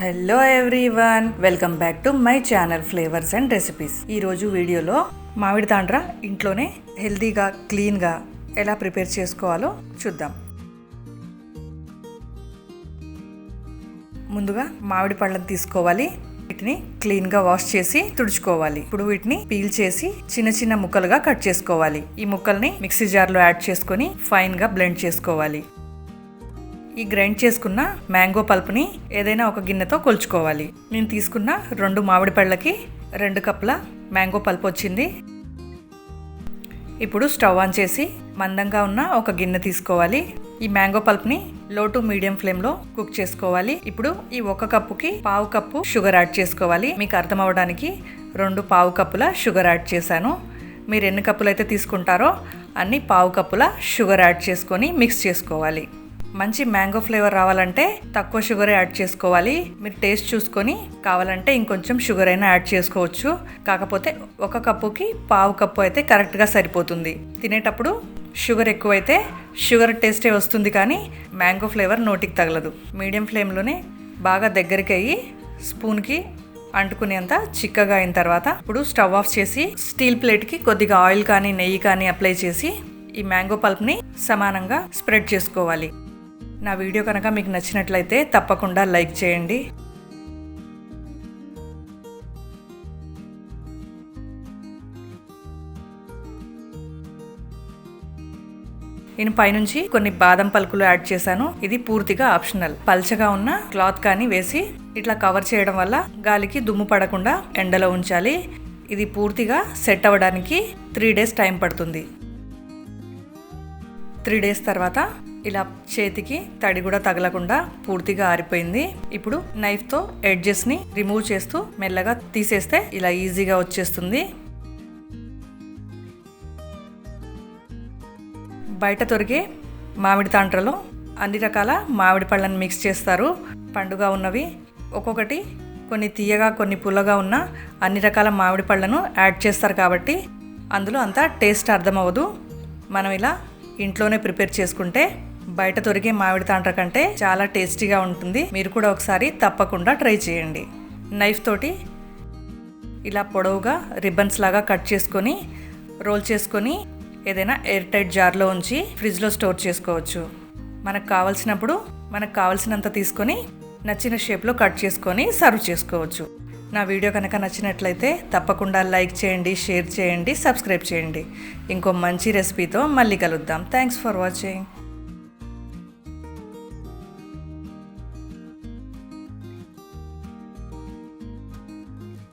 Hello everyone welcome back to my channel flavours and recipes ఈరోజు వీడియోలో మామిడి తాండ్ర ఇంట్లోనే హెల్తీగా క్లీన్గా ఎలా ప్రిపేర్ చేసుకోవాలో చూద్దాం. ముందుగా మామిడి పళ్ళను తీసుకోవాలి. వీటిని క్లీన్గా వాష్ చేసి తుడుచుకోవాలి. ఇప్పుడు వీటిని పీల్ చేసి చిన్న చిన్న ముక్కలుగా కట్ చేసుకోవాలి. ఈ ముక్కల్ని మిక్సీ జార్లో యాడ్ చేసుకొని ఫైన్గా బ్లెండ్ చేసుకోవాలి. ఈ గ్రైండ్ చేసుకున్న మ్యాంగో పల్ప్ని ఏదైనా ఒక గిన్నెతో కొలుచుకోవాలి. నేను తీసుకున్న రెండు మామిడి పళ్ళకి రెండు కప్పుల మ్యాంగో పల్ప్ వచ్చింది. ఇప్పుడు స్టవ్ ఆన్ చేసి మందంగా ఉన్న ఒక గిన్నె తీసుకోవాలి. ఈ మ్యాంగో పల్ప్ని లో టు మీడియం ఫ్లేమ్లో కుక్ చేసుకోవాలి. ఇప్పుడు ఈ ఒక కప్పుకి పావు కప్పు షుగర్ యాడ్ చేసుకోవాలి. మీకు అర్థం అవ్వడానికి రెండు పావు కప్పుల షుగర్ యాడ్ చేశాను. మీరు ఎన్ని కప్పులు అయితే తీసుకుంటారో అన్ని పావు కప్పుల షుగర్ యాడ్ చేసుకొని మిక్స్ చేసుకోవాలి. మంచి మ్యాంగో ఫ్లేవర్ రావాలంటే తక్కువ షుగర్ యాడ్ చేసుకోవాలి. మీరు టేస్ట్ చూసుకొని కావాలంటే ఇంకొంచెం షుగర్ అయినా యాడ్ చేసుకోవచ్చు. కాకపోతే ఒక కప్పుకి పావు కప్పు అయితే కరెక్ట్గా సరిపోతుంది. తినేటప్పుడు షుగర్ ఎక్కువైతే షుగర్ టేస్టే వస్తుంది కానీ మ్యాంగో ఫ్లేవర్ నోటికి తగలదు. మీడియం ఫ్లేమ్లోనే బాగా దగ్గరికి అయ్యి స్పూన్కి అంటుకునేంత చిక్కగా అయిన తర్వాత ఇప్పుడు స్టవ్ ఆఫ్ చేసి స్టీల్ ప్లేట్కి కొద్దిగా ఆయిల్ కానీ నెయ్యి కానీ అప్లై చేసి ఈ మ్యాంగో పల్ప్ని సమానంగా స్ప్రెడ్ చేసుకోవాలి. నా వీడియో కనుక మీకు నచ్చినట్లయితే తప్పకుండా లైక్ చేయండి. నేను పైనుంచి కొన్ని బాదం పలుకులు యాడ్ చేశాను. ఇది పూర్తిగా ఆప్షనల్. పల్చగా ఉన్న క్లాత్ కానీ వేసి ఇట్లా కవర్ చేయడం వల్ల గాలికి దుమ్ము పడకుండా ఎండలో ఉంచాలి. ఇది పూర్తిగా సెట్ అవ్వడానికి త్రీ డేస్ టైం పడుతుంది. త్రీ డేస్ తర్వాత ఇలా చేతికి తడి కూడా తగలకుండా పూర్తిగా ఆరిపోయింది. ఇప్పుడు నైఫ్తో ఎడ్జెస్ని రిమూవ్ చేస్తూ మెల్లగా తీసేస్తే ఇలా ఈజీగా వచ్చేస్తుంది. బయట దొరికే మామిడి తాంట్రలో అన్ని రకాల మామిడి పళ్ళను మిక్స్ చేస్తారు. పండుగ ఉన్నవి ఒక్కొక్కటి కొన్ని తీయగా కొన్ని పుల్లగా ఉన్న అన్ని రకాల మామిడి పళ్ళను యాడ్ చేస్తారు కాబట్టి అందులో అంత టేస్ట్ అర్థమవ్వదు. మనం ఇలా ఇంట్లోనే ప్రిపేర్ చేసుకుంటే బయట దొరికే మామిడి తాండ్ర కంటే చాలా టేస్టీగా ఉంటుంది. మీరు కూడా ఒకసారి తప్పకుండా ట్రై చేయండి. నైఫ్ తోటి ఇలా పొడవుగా రిబ్బన్స్ లాగా కట్ చేసుకొని రోల్ చేసుకొని ఏదైనా ఎయిర్ టైట్ జార్లో ఉంచి ఫ్రిడ్జ్లో స్టోర్ చేసుకోవచ్చు. మనకు కావాల్సినప్పుడు మనకు కావాల్సినంత తీసుకొని నచ్చిన షేప్లో కట్ చేసుకొని సర్వ్ చేసుకోవచ్చు. నా వీడియో కనుక నచ్చినట్లయితే తప్పకుండా లైక్ చేయండి షేర్ చేయండి సబ్స్క్రైబ్ చేయండి. ఇంకో మంచి రెసిపీతో మళ్ళీ కలుద్దాం. Thanks for watching.